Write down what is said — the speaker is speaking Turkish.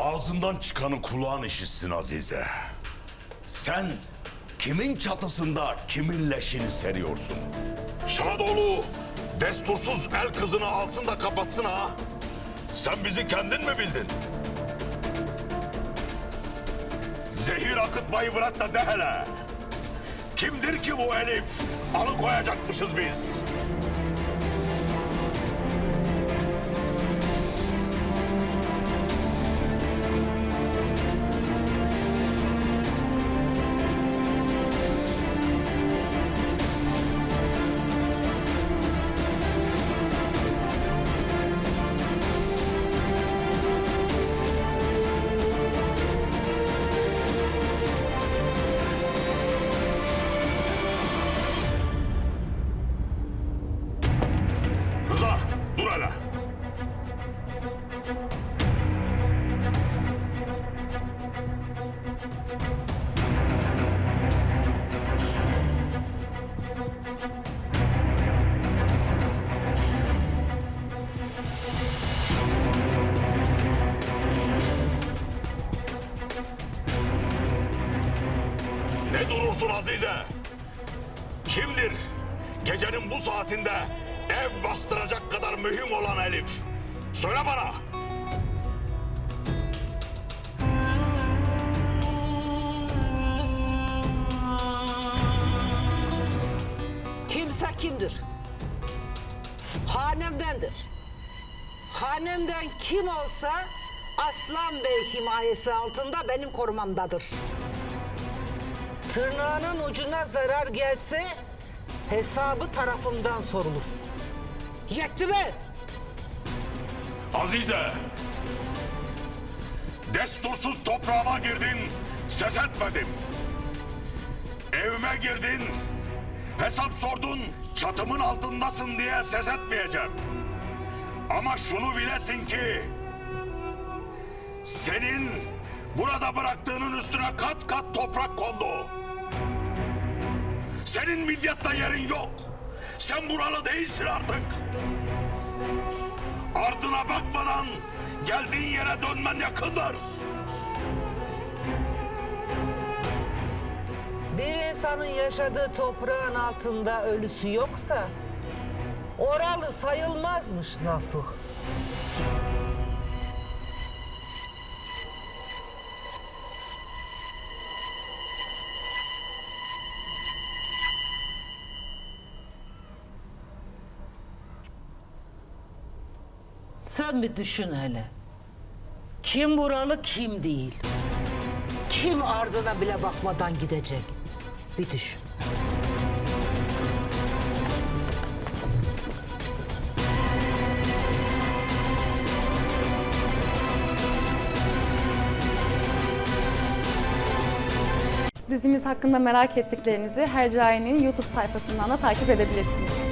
Ağzından çıkanı kulağın işitsin Azize. Sen kimin çatısında kimin leşini seriyorsun? Şadoğlu destursuz el kızını alsın da kapatsın ha. Sen bizi kendin mi bildin? Zehir akıtmayı bırak da de hele. Kimdir ki bu Elif? Alıkoyacakmışız biz. Durursun Azize? Kimdir? Gecenin bu saatinde ev bastıracak kadar mühim olan Elif. Söyle bana. Kimse kimdir? Hanemdendir. Hanemden kim olsa Aslan Bey himayesi altında benim korumamdadır. Tırnağının ucuna zarar gelse hesabı tarafımdan sorulur. Yetti mi? Azize. Destursuz toprağıma girdin, ses etmedim. Evime girdin, hesap sordun, çatımın altındasın diye ses etmeyeceğim. Ama şunu bilesin ki... Senin burada bıraktığının üstüne kat kat toprak kondu. Senin midyatta yerin yok. Sen buralı değilsin artık. Ardına bakmadan geldiğin yere dönmen yakındır. Bir insanın yaşadığı toprağın altında ölüsü yoksa oralı sayılmazmış Nasuh. Sen bir düşün hele. Kim buralı kim değil. Kim ardına bile bakmadan gidecek. Bir düşün. Dizimiz hakkında merak ettiklerinizi Hercai'nin YouTube sayfasından da takip edebilirsiniz.